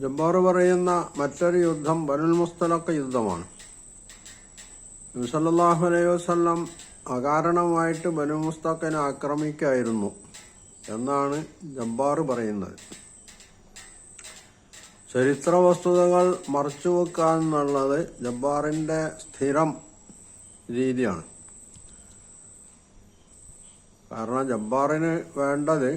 ജബ്ബാർ പറയുന്ന മറ്റൊരു യുദ്ധം ബനുൽ മുസ്തലക്ക യുദ്ധമാണ്. നബിസല്ലാഹു അലൈഹി വസ്ലം അകാരണമായിട്ട് ബനു മുസ്തഖിനെ ആക്രമിക്കായിരുന്നു എന്നാണ് ജബ്ബാർ പറയുന്നത്. ചരിത്ര വസ്തുതകൾ മറച്ചു വെക്കുക എന്നുള്ളത് ജബ്ബാറിന്റെ സ്ഥിരം രീതിയാണ്. കാരണം ജബ്ബാറിന് വേണ്ടത്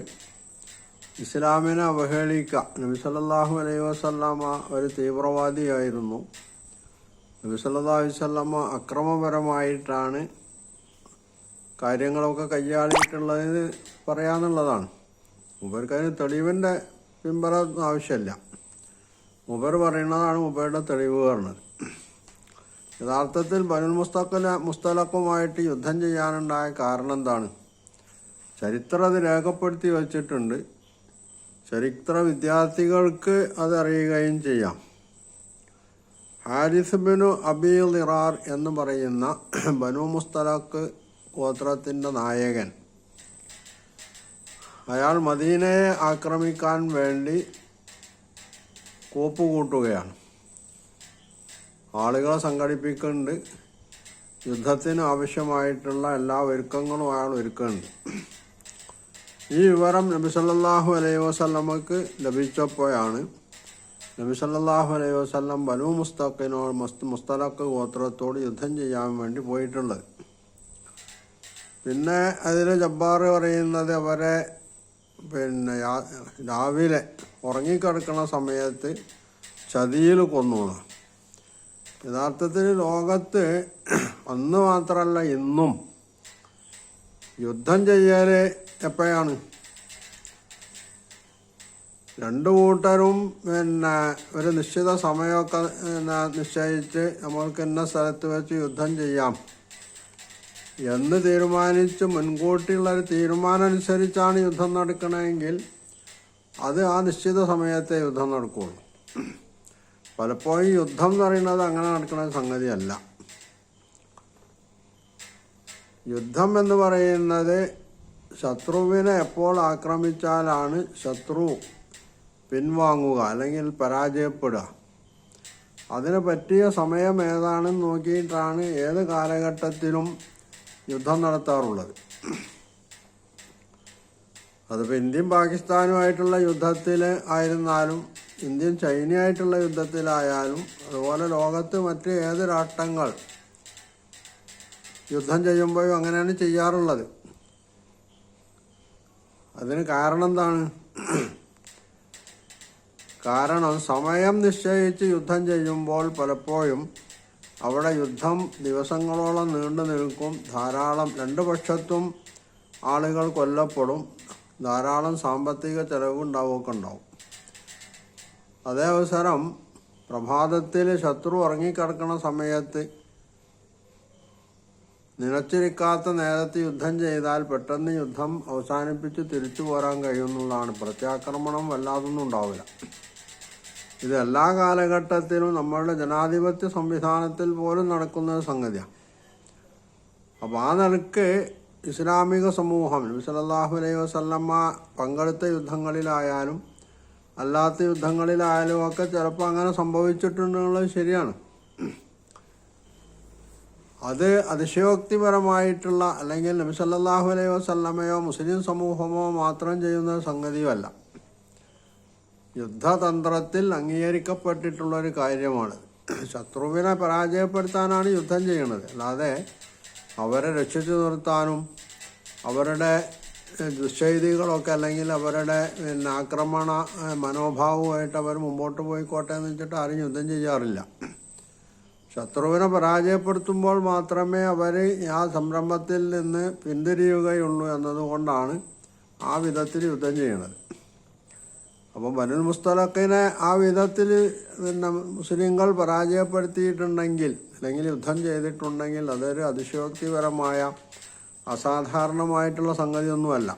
ഇസ്ലാമിനെ അവഹേളിക്കുക നബി സല്ലല്ലാഹു അലൈഹി വസല്ലമ ഒരു തീവ്രവാദിയായിരുന്നു. നബി അലൈഹി വസല്ലമ അക്രമപരമായിട്ടാണ് കാര്യങ്ങളൊക്കെ കൈയാളിയിട്ടുള്ളത് പറയാന്നുള്ളതാണ്. മൂപ്പർക്ക് തെളിവിന്റെ പിമ്പറ ആവശ്യമില്ല. മൂപ്പർ പറയുന്നതാണ് മൂപ്പരുടെ തെളിവ് പറഞ്ഞത്. യഥാർത്ഥത്തിൽ ബനുൽ മുസ്തഖല മുസ്തലക്കുമായിട്ട് യുദ്ധം ചെയ്യാനുണ്ടായ കാരണം എന്താണ്? ചരിത്രം അത് രേഖപ്പെടുത്തി വച്ചിട്ടുണ്ട്. ചരിത്ര വിദ്യാർത്ഥികൾക്ക് അതറിയുകയും ചെയ്യാം. ഹാരിസ് ബിനു അബീൽ ഇറാർ എന്ന് പറയുന്ന ബനു മുസ്തലക്ക് ഗോത്രത്തിന്റെ നായകൻ. അയാൾ മദീനയെ ആക്രമിക്കാൻ വേണ്ടി കൂപ്പുകൂട്ടുകയാണ്. ആളുകളെ സംഘടിപ്പിക്കുന്നുണ്ട്. യുദ്ധത്തിന് ആവശ്യമായിട്ടുള്ള എല്ലാ ഒരുക്കങ്ങളും അയാൾ ഒരുക്കുന്നുണ്ട്. ഈ വിവരം നബി സല്ലല്ലാഹു അലൈഹി വസല്ലമക്ക് ലഭിച്ചപ്പോഴാണ് നബി സല്ലല്ലാഹു അലൈഹി വസല്ലം ബനു മുസ്തഖിനോട് മുസ്ത മുസ്തലക്ക് ഗോത്രത്തോട് യുദ്ധം ചെയ്യാൻ വേണ്ടി പോയിട്ടുള്ളത്. പിന്നെ അതിൽ ജബ്ബാർ പറയുന്നത് അവരെ പിന്നെ രാവിലെ ഉറങ്ങിക്കിടക്കുന്ന സമയത്ത് ചതിയിൽ കൊന്നു യഥാർത്ഥത്തിൽ ലോകത്ത് അന്ന് മാത്രമല്ല ഇന്നും യുദ്ധം ചെയ്യൽ എപ്പോഴാണ്? രണ്ട് കൂട്ടരും പിന്നെ ഒരു നിശ്ചിത സമയമൊക്കെ നിശ്ചയിച്ച് നമ്മൾക്ക് ഇന്ന സ്ഥലത്ത് വെച്ച് യുദ്ധം ചെയ്യാം. എന്ന് തീരുമാനിച്ച് മുൻകൂട്ടിയുള്ള ഒരു തീരുമാനം അനുസരിച്ചാണ് യുദ്ധം നടക്കണമെങ്കിൽ അത് ആ നിശ്ചിത സമയത്തെ യുദ്ധം നടക്കുകയുള്ളൂ പലപ്പോഴും യുദ്ധം എന്ന് പറയുന്നത് അങ്ങനെ നടക്കുന്ന സംഗതിയല്ല. യുദ്ധം എന്ന് പറയുന്നത് ശത്രുവിനെ എപ്പോൾ ആക്രമിച്ചാലാണ് ശത്രു പിൻവാങ്ങുക അല്ലെങ്കിൽ പരാജയപ്പെടുക. അതിന് പറ്റിയ സമയം ഏതാണെന്ന് നോക്കിയിട്ടാണ് ഏത് കാലഘട്ടത്തിലും യുദ്ധം നടത്താറുള്ളത്. അതിപ്പോൾ ഇന്ത്യയും പാകിസ്ഥാനുമായിട്ടുള്ള യുദ്ധത്തിൽ ആയിരുന്നാലും ഇന്ത്യൻ ചൈനയായിട്ടുള്ള യുദ്ധത്തിലായാലും അതുപോലെ ലോകത്ത് മറ്റ് ഏത് രാഷ്ട്രങ്ങൾ യുദ്ധം ചെയ്യുമ്പോഴും അങ്ങനെയാണ് ചെയ്യാറുള്ളത്. അതിന് കാരണം എന്താണ്? കാരണം സമയം നിശ്ചയിച്ച് യുദ്ധം ചെയ്യുമ്പോൾ പലപ്പോഴും അവിടെ യുദ്ധം ദിവസങ്ങളോളം നീണ്ടു നിൽക്കും. ധാരാളം രണ്ട് പക്ഷത്തും ആളുകൾ കൊല്ലപ്പെടും. ധാരാളം സാമ്പത്തിക ചെലവുണ്ടാവുമൊക്കെ ഉണ്ടാവും അതേ അവസരം പ്രഭാതത്തിൽ ശത്രു ഉറങ്ങിക്കിടക്കുന്ന സമയത്ത് നിലച്ചിരിക്കാത്ത നേരത്തെ യുദ്ധം ചെയ്താൽ പെട്ടെന്ന് യുദ്ധം അവസാനിപ്പിച്ച് തിരിച്ചു പോരാൻ കഴിയുന്നതാണ് പ്രത്യാക്രമണം വല്ലാതൊന്നും ഉണ്ടാവില്ല. ഇത് എല്ലാ കാലഘട്ടത്തിലും നമ്മളുടെ ജനാധിപത്യ സംവിധാനത്തിൽ പോലും നടക്കുന്ന ഒരു സംഗതിയാണ് അപ്പോൾ ആ നിലയ്ക്ക് ഇസ്ലാമിക സമൂഹം നബി സല്ലല്ലാഹു അലൈഹി വസല്ലമ്മ പങ്കെടുത്ത യുദ്ധങ്ങളിലായാലും അല്ലാത്ത യുദ്ധങ്ങളിലായാലും ഒക്കെ ചിലപ്പോൾ അങ്ങനെ സംഭവിച്ചിട്ടുണ്ടെന്നുള്ളത് ശരിയാണ്. അത് അതിശയോക്തിപരമായിട്ടുള്ള അല്ലെങ്കിൽ നബിസല്ലാഹു അലൈഹി വസല്ലമയോ മുസ്ലിം സമൂഹമോ മാത്രം ചെയ്യുന്ന സംഗതിയുമല്ല. യുദ്ധതന്ത്രത്തിൽ അംഗീകരിക്കപ്പെട്ടിട്ടുള്ള ഒരു കാര്യമാണ്. ശത്രുവിനെ പരാജയപ്പെടുത്താനാണ് യുദ്ധം ചെയ്യുന്നത്. അല്ലാതെ അവരെ രക്ഷിച്ചു നിർത്താനും അവരുടെ ദുശ്ശൈതികളൊക്കെ അല്ലെങ്കിൽ അവരുടെ പിന്നെ ആക്രമണ മനോഭാവമായിട്ട് അവർ മുമ്പോട്ട് പോയിക്കോട്ടെ എന്ന് വെച്ചിട്ട് ആരും യുദ്ധം ചെയ്യാറില്ല. ശത്രുവിനെ പരാജയപ്പെടുത്തുമ്പോൾ മാത്രമേ അവർ ആ സംരംഭത്തിൽ നിന്ന് പിന്തിരിയുകയുള്ളൂ എന്നതുകൊണ്ടാണ് ആ വിധത്തിൽ യുദ്ധം ചെയ്യുന്നത് അപ്പം ബനുൽ മുസ്തലഖിനെ ആ വിധത്തിൽ പിന്നെ മുസ്ലിങ്ങൾ പരാജയപ്പെടുത്തിയിട്ടുണ്ടെങ്കിൽ അല്ലെങ്കിൽ യുദ്ധം ചെയ്തിട്ടുണ്ടെങ്കിൽ അതൊരു അതിശയോക്തിപരമായ അസാധാരണമായിട്ടുള്ള സംഗതിയൊന്നുമല്ല.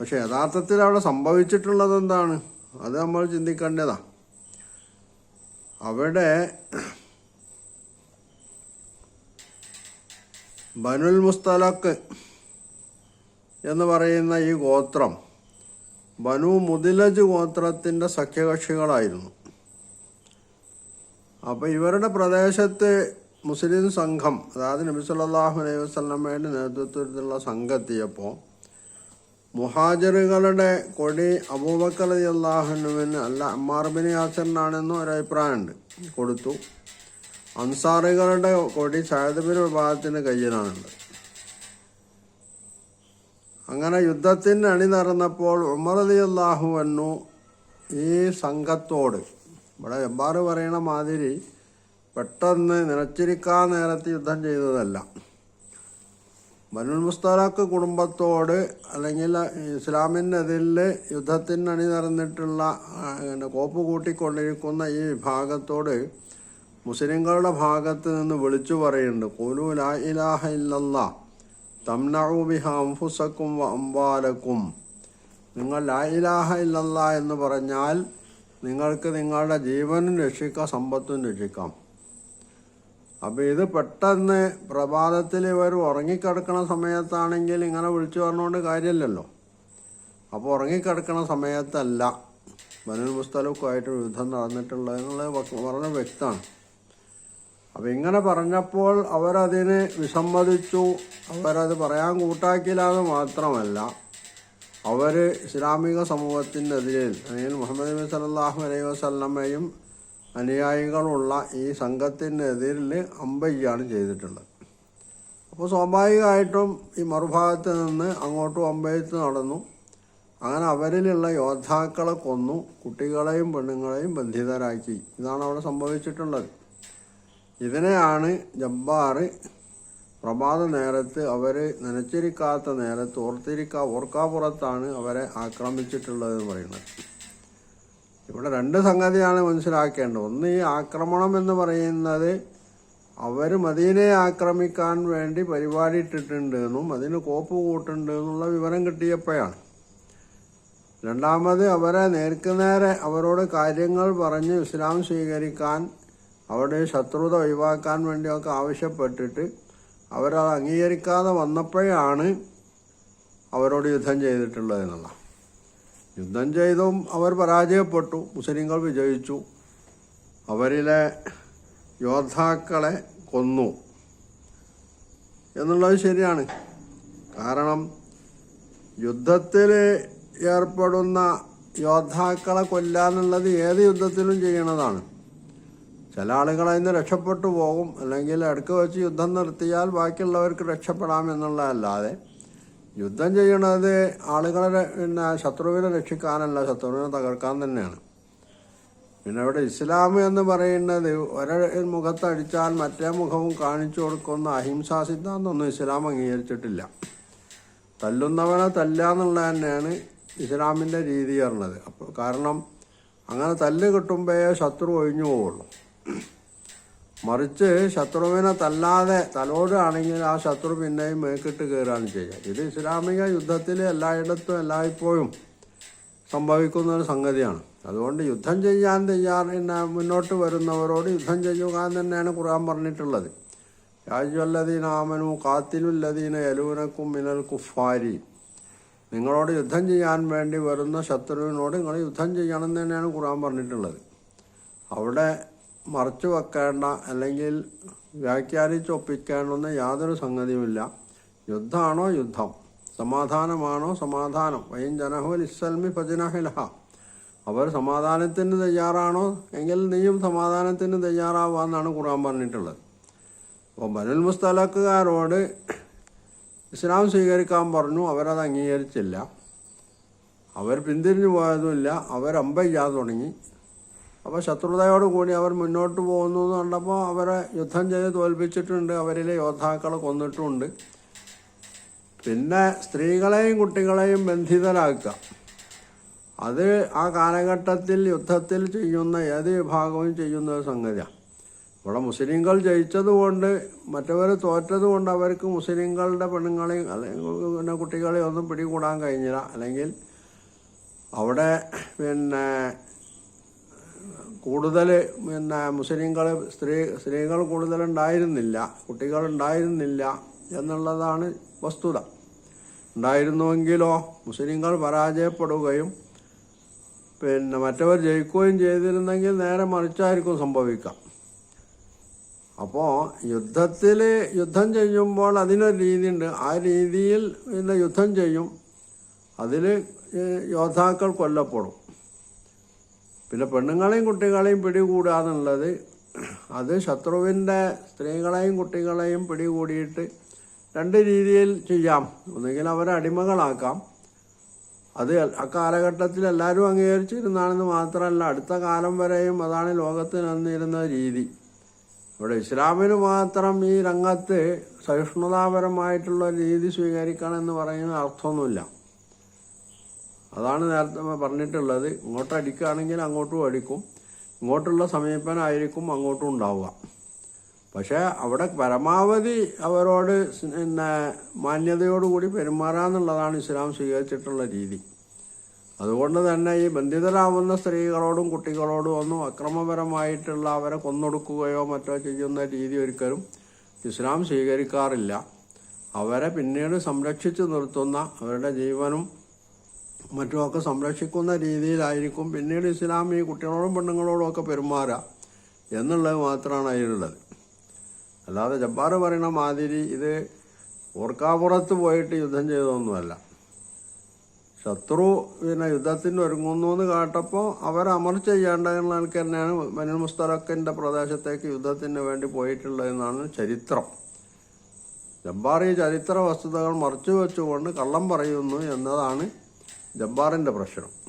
പക്ഷെ യഥാർത്ഥത്തിൽ അവിടെ സംഭവിച്ചിട്ടുള്ളത് എന്താണ് അത് നമ്മൾ ചിന്തിക്കേണ്ടതാണ് അവിടെ ബനുൽ മുസ്തലക്ക് എന്ന് പറയുന്ന ഈ ഗോത്രം ബനു മുദിലജ് ഗോത്രത്തിന്റെ സഖ്യകക്ഷികളായിരുന്നു. അപ്പോൾ ഇവരുടെ പ്രദേശത്ത് മുസ്ലിം സംഘം അതായത് നബി സല്ലല്ലാഹു അലൈഹി വസല്ലമയുടെ നേതൃത്വത്തിലുള്ള സംഘെത്തിയപ്പോൾ മുഹാജറുകളുടെ കൊടി അബൂബക്കർ അള്ളാഹുനുവിന് അല്ല അമ്മാർബിനി ബിൻ യാസറിനാണെന്നും ഒരു അഭിപ്രായമുണ്ട് കൊടുത്തു. അൻസാറുകളുടെ കൊടി സഹദബിൻ വിഭാഗത്തിന് കയ്യിലാണുള്ളത്. അങ്ങനെ യുദ്ധത്തിന് അണിനിറന്നപ്പോൾ ഉമർ അലി അള്ളാഹു വന്നു ഈ സംഘത്തോട് ഇവിടെ എമ്പാറ് പറയണ മാതിരി പെട്ടെന്ന് നിലച്ചിരിക്കാൻ നേരത്തെ യുദ്ധം ചെയ്തതല്ല. ബനുൽ മുസ്തലാഖ് കുടുംബത്തോട് അല്ലെങ്കിൽ ഇസ്ലാമിനെതിരിൽ യുദ്ധത്തിന് അണിനിറന്നിട്ടുള്ള കോപ്പ് കൂട്ടിക്കൊണ്ടിരിക്കുന്ന ഈ വിഭാഗത്തോട് മുസ്ലിങ്ങളുടെ ഭാഗത്ത് നിന്ന് വിളിച്ചു പറയുന്നുണ്ട്. കൊലു ലാ ഇലാഹ ഇല്ലല്ലാ വ അംവാലക്കും നിങ്ങൾ ലാ ഇലാഹ ഇല്ലല്ലാ എന്ന് പറഞ്ഞാൽ നിങ്ങൾക്ക് നിങ്ങളുടെ ജീവനും രക്ഷിക്കാം സമ്പത്തും രക്ഷിക്കാം. അപ്പോൾ ഇത് പെട്ടെന്ന് പ്രഭാതത്തിൽ ഇവർ ഉറങ്ങിക്കിടക്കണ സമയത്താണെങ്കിൽ ഇങ്ങനെ വിളിച്ചു പറഞ്ഞുകൊണ്ട് കാര്യമില്ലല്ലോ. അപ്പോൾ ഉറങ്ങിക്കിടക്കണ സമയത്തല്ല ബനുൽ മുസ്തലക്കുമായിട്ട് യുദ്ധം നടന്നിട്ടുള്ളത് എന്നുള്ളത് പറഞ്ഞ വ്യക്തമാണ്. അപ്പം ഇങ്ങനെ പറഞ്ഞപ്പോൾ അവരതിന് വിസമ്മതിച്ചു. അവരത് പറയാൻ കൂട്ടാക്കിയില്ലാതെ മാത്രമല്ല അവർ ഇസ്ലാമിക സമൂഹത്തിനെതിരെ അല്ലെങ്കിൽ മുഹമ്മദ് നബി സല്ലല്ലാഹു അലൈഹി വസല്ലമയും അനുയായികളുള്ള ഈ സംഘത്തിനെതിരിൽ അമ്പയ്യാണ് ചെയ്തിട്ടുള്ളത്. അപ്പോൾ സ്വാഭാവികമായിട്ടും ഈ മറുഭാഗത്ത് നിന്ന് അങ്ങോട്ടും അമ്പയത്ത് നടന്നു. അങ്ങനെ അവരിലുള്ള യോദ്ധാക്കളെ കൊന്നു കുട്ടികളെയും പെണ്ണുങ്ങളെയും ബന്ധിതരാക്കി. ഇതാണ് അവിടെ സംഭവിച്ചിട്ടുള്ളത്. ഇതിനെയാണ് ജബ്ബാറ് പ്രഭാത നേരത്ത് അവർ നനച്ചിരിക്കാത്ത നേരത്ത് ഓർത്തിരിക്കാ ഓർക്കാപ്പുറത്താണ് അവരെ ആക്രമിച്ചിട്ടുള്ളതെന്ന് പറയുന്നത്. ഇവിടെ രണ്ട് സംഗതിയാണ് മനസ്സിലാക്കേണ്ടത്. ഒന്ന് ഈ ആക്രമണം എന്ന് പറയുന്നത് അവർ മദീനയെ ആക്രമിക്കാൻ വേണ്ടി പരിപാടി ഇട്ടിട്ടുണ്ട് എന്നും അതിന് കോപ്പ് കൂട്ടുണ്ട് എന്നുള്ള വിവരം കിട്ടിയപ്പോഴാണ്. രണ്ടാമത് അവരെ നേർക്കുനേരെ അവരോട് കാര്യങ്ങൾ പറഞ്ഞ് ഇസ്ലാം സ്വീകരിക്കാൻ അവരുടെ ശത്രുത ഒഴിവാക്കാൻ വേണ്ടിയൊക്കെ ആവശ്യപ്പെട്ടിട്ട് അവരത് അംഗീകരിക്കാതെ വന്നപ്പോഴാണ് അവരോട് യുദ്ധം ചെയ്തിട്ടുള്ളത് എന്നുള്ള. യുദ്ധം ചെയ്തും അവർ പരാജയപ്പെട്ടു. മുസ്ലിങ്ങൾ വിജയിച്ചു. അവരിലെ യോദ്ധാക്കളെ കൊന്നു. എന്നുള്ളത് ശരിയാണ്. കാരണം യുദ്ധത്തിൽ ഏർപ്പെടുന്ന യോദ്ധാക്കളെ കൊല്ലാന്നുള്ളത് ഏത് യുദ്ധത്തിലും ചെയ്യണതാണ്. ചില ആളുകൾ അതിന് രക്ഷപ്പെട്ടു പോകും. അല്ലെങ്കിൽ അടുക്ക് വെച്ച് യുദ്ധം നിർത്തിയാൽ ബാക്കിയുള്ളവർക്ക് രക്ഷപ്പെടാം എന്നുള്ളതല്ലാതെ യുദ്ധം ചെയ്യണത് ആളുകളെ പിന്നെ ശത്രുവിനെ രക്ഷിക്കാനല്ല ശത്രുവിനെ തകർക്കാൻ തന്നെയാണ്. പിന്നെ ഇവിടെ ഇസ്ലാം എന്ന് പറയുന്നത് ഒരേ മുഖത്തടിച്ചാൽ മറ്റേ മുഖവും കാണിച്ചു കൊടുക്കുന്ന അഹിംസാ സിദ്ധാന്തമൊന്നും ഇസ്ലാം അംഗീകരിച്ചിട്ടില്ല. തല്ലുന്നവനെ തല്ലാന്നുള്ള തന്നെയാണ് ഇസ്ലാമിന്റെ രീതി പറഞ്ഞത്. അപ്പോൾ കാരണം അങ്ങനെ തല്ല് കിട്ടുമ്പോഴേ ശത്രു ഒഴിഞ്ഞു പോവുള്ളൂ. മറിച്ച് ശത്രുവിനെ തല്ലാതെ തലോടുകയാണെങ്കിൽ ആ ശത്രു പിന്നെയും മേക്കിട്ട് കയറുകയാണ് ചെയ്യുക. ഇത് ഇസ്ലാമിക യുദ്ധത്തിൽ എല്ലായിടത്തും എല്ലായ്പ്പോഴും സംഭവിക്കുന്ന ഒരു സംഗതിയാണ്. അതുകൊണ്ട് യുദ്ധം ചെയ്യാൻ തയ്യാർ മുന്നോട്ട് വരുന്നവരോട് യുദ്ധം ചെയ്യുക എന്ന് തന്നെയാണ് ഖുർആൻ പറഞ്ഞിട്ടുള്ളത്. രാജ്വല്ലദീനാമനു കാത്തിലുല്ലദീന യലൂനക്കും മിനൽ കുഫാരി നിങ്ങളോട് യുദ്ധം ചെയ്യാൻ വേണ്ടി വരുന്ന ശത്രുവിനോട് നിങ്ങൾ യുദ്ധം ചെയ്യണം എന്ന് തന്നെയാണ് ഖുർആൻ പറഞ്ഞിട്ടുള്ളത്. അവിടെ മറച്ചു വെക്കേണ്ട അല്ലെങ്കിൽ വ്യാഖ്യാനിച്ചൊപ്പിക്കേണ്ടെന്ന് യാതൊരു സംഗതിയുമില്ല. യുദ്ധമാണോ യുദ്ധം? സമാധാനമാണോ സമാധാനം? വൈൻ ജനഹുൽ ഇസ്സൽമി ഫജനഹിലഹ. അവർ സമാധാനത്തിന് തയ്യാറാണോ? എങ്കിൽ നീയും സമാധാനത്തിന് തയ്യാറാവാന്നാണ് ഖുർആൻ പറഞ്ഞിട്ടുള്ളത്. അപ്പോൾ ബനുൽ മുസ്തലക്കുകാരോട് ഇസ്ലാം സ്വീകരിക്കാൻ പറഞ്ഞു. അവരത് അംഗീകരിച്ചില്ല. അവർ പിന്തിരിഞ്ഞു പോയതുമില്ല. അവർ അമ്പയ്യാൻ തുടങ്ങി. അപ്പോൾ ശത്രുതയോട് കൂടി അവർ മുന്നോട്ട് പോകുന്നു എന്ന് കണ്ടപ്പോൾ അവരെ യുദ്ധം ചെയ്ത് തോൽപ്പിച്ചിട്ടുണ്ട്. അവരിലെ യോദ്ധാക്കളെ കൊന്നിട്ടുമുണ്ട് പിന്നെ സ്ത്രീകളെയും കുട്ടികളെയും ബന്ധിതരാക്കുക. അത് ആ കാലഘട്ടത്തിൽ യുദ്ധത്തിൽ ചെയ്യുന്ന ഏത് വിഭാഗവും ചെയ്യുന്ന ഒരു സംഗതിയാണ് ഇവിടെ മുസ്ലിങ്ങൾ ജയിച്ചതുകൊണ്ട് മറ്റവർ തോറ്റതുകൊണ്ട് അവർക്ക് മുസ്ലിങ്ങളുടെ പെണ്ണുങ്ങളെയും അല്ലെങ്കിൽ പിന്നെ കുട്ടികളെയും ഒന്നും പിടികൂടാൻ കഴിഞ്ഞില്ല. അല്ലെങ്കിൽ അവിടെ പിന്നെ കൂടുതൽ പിന്നെ മുസ്ലിങ്ങൾ സ്ത്രീ സ്ത്രീകൾ കൂടുതലുണ്ടായിരുന്നില്ല കുട്ടികളുണ്ടായിരുന്നില്ല എന്നുള്ളതാണ് വസ്തുത. ഉണ്ടായിരുന്നുവെങ്കിലോ മുസ്ലിങ്ങൾ പരാജയപ്പെടുകയും പിന്നെ മറ്റവർ ജയിക്കുകയും ചെയ്തിരുന്നെങ്കിൽ നേരെ മറിച്ചായിരിക്കും സംഭവിക്കാം. അപ്പോൾ യുദ്ധത്തിൽ യുദ്ധം ചെയ്യുമ്പോൾ അതിനൊരു രീതിയുണ്ട്. ആ രീതിയിൽ പിന്നെ യുദ്ധം ചെയ്യും. അതിൽ യോദ്ധാക്കൾ കൊല്ലപ്പെടും. പിന്നെ പെണ്ണുങ്ങളെയും കുട്ടികളെയും പിടികൂടാന്നുള്ളത് അത് ശത്രുവിന്റെ സ്ത്രീകളെയും കുട്ടികളെയും പിടികൂടിയിട്ട് രണ്ട് രീതിയിൽ ചെയ്യാം. ഒന്നുകിൽ അവരെ അടിമകളാക്കാം. അത് അക്കാലഘട്ടത്തിൽ എല്ലാവരും അംഗീകരിച്ചിരുന്നാണെന്ന് മാത്രമല്ല അടുത്ത കാലം വരെയും അതാണ് ലോകത്ത് നിന്നിരുന്ന രീതി. ഇവിടെ ഇസ്ലാമിന് മാത്രം ഈ രംഗത്ത് സഹിഷ്ണുതാപരമായിട്ടുള്ള രീതി സ്വീകരിക്കണം എന്ന് പറയുന്ന അർത്ഥമൊന്നുമില്ല. അതാണ് നേരത്തെ പറഞ്ഞിട്ടുള്ളത്. ഇങ്ങോട്ട് അടിക്കുകയാണെങ്കിൽ അങ്ങോട്ടും അടിക്കും. ഇങ്ങോട്ടുള്ള സമീപനമായിരിക്കും അങ്ങോട്ടും ഉണ്ടാവുക. പക്ഷേ അവിടെ പരമാവധി അവരോട് പിന്നെ മാന്യതയോടുകൂടി പെരുമാറാന്നുള്ളതാണ് ഇസ്ലാം സ്വീകരിച്ചിട്ടുള്ള രീതി. അതുകൊണ്ട് തന്നെ ഈ ബന്ധിതരാവുന്ന സ്ത്രീകളോടും കുട്ടികളോടും ഒന്നും അക്രമപരമായിട്ടുള്ള അവരെ കൊന്നൊടുക്കുകയോ മറ്റോ ചെയ്യുന്ന രീതി ഒരിക്കലും ഇസ്ലാം സ്വീകരിക്കാറില്ല. അവരെ പിന്നീട് സംരക്ഷിച്ചു നിർത്തുന്ന അവരുടെ ജീവനും മറ്റുമൊക്കെ സംരക്ഷിക്കുന്ന രീതിയിലായിരിക്കും. പിന്നീട് ഇസ്ലാം ഈ കുട്ടികളോടും പെണ്ണുങ്ങളോടും ഒക്കെ പെരുമാറുക എന്നുള്ളത് മാത്രമാണ് അതിലുള്ളത്. അല്ലാതെ ജബ്ബാർ പറയുന്ന മാതിരി ഇത് ഓർക്കാപ്പുറത്ത് പോയിട്ട് യുദ്ധം ചെയ്തതൊന്നുമല്ല. ശത്രു പിന്നെ യുദ്ധത്തിന് ഒരുങ്ങുന്നു എന്ന് കേട്ടപ്പോൾ അവർ അമർ ചെയ്യേണ്ടതെന്ന ആൾക്ക് തന്നെയാണ് ബനുൽ മുസ്തറക്കിന്റെ പ്രദേശത്തേക്ക് യുദ്ധത്തിന് വേണ്ടി പോയിട്ടുള്ളതെന്നാണ് ചരിത്രം. ജബ്ബാർ ഈ ചരിത്ര വസ്തുതകൾ മറച്ചു വെച്ചുകൊണ്ട് കള്ളം പറയുന്നു എന്നതാണ് ജബ്ബാറിന്റെ പ്രശ്നം.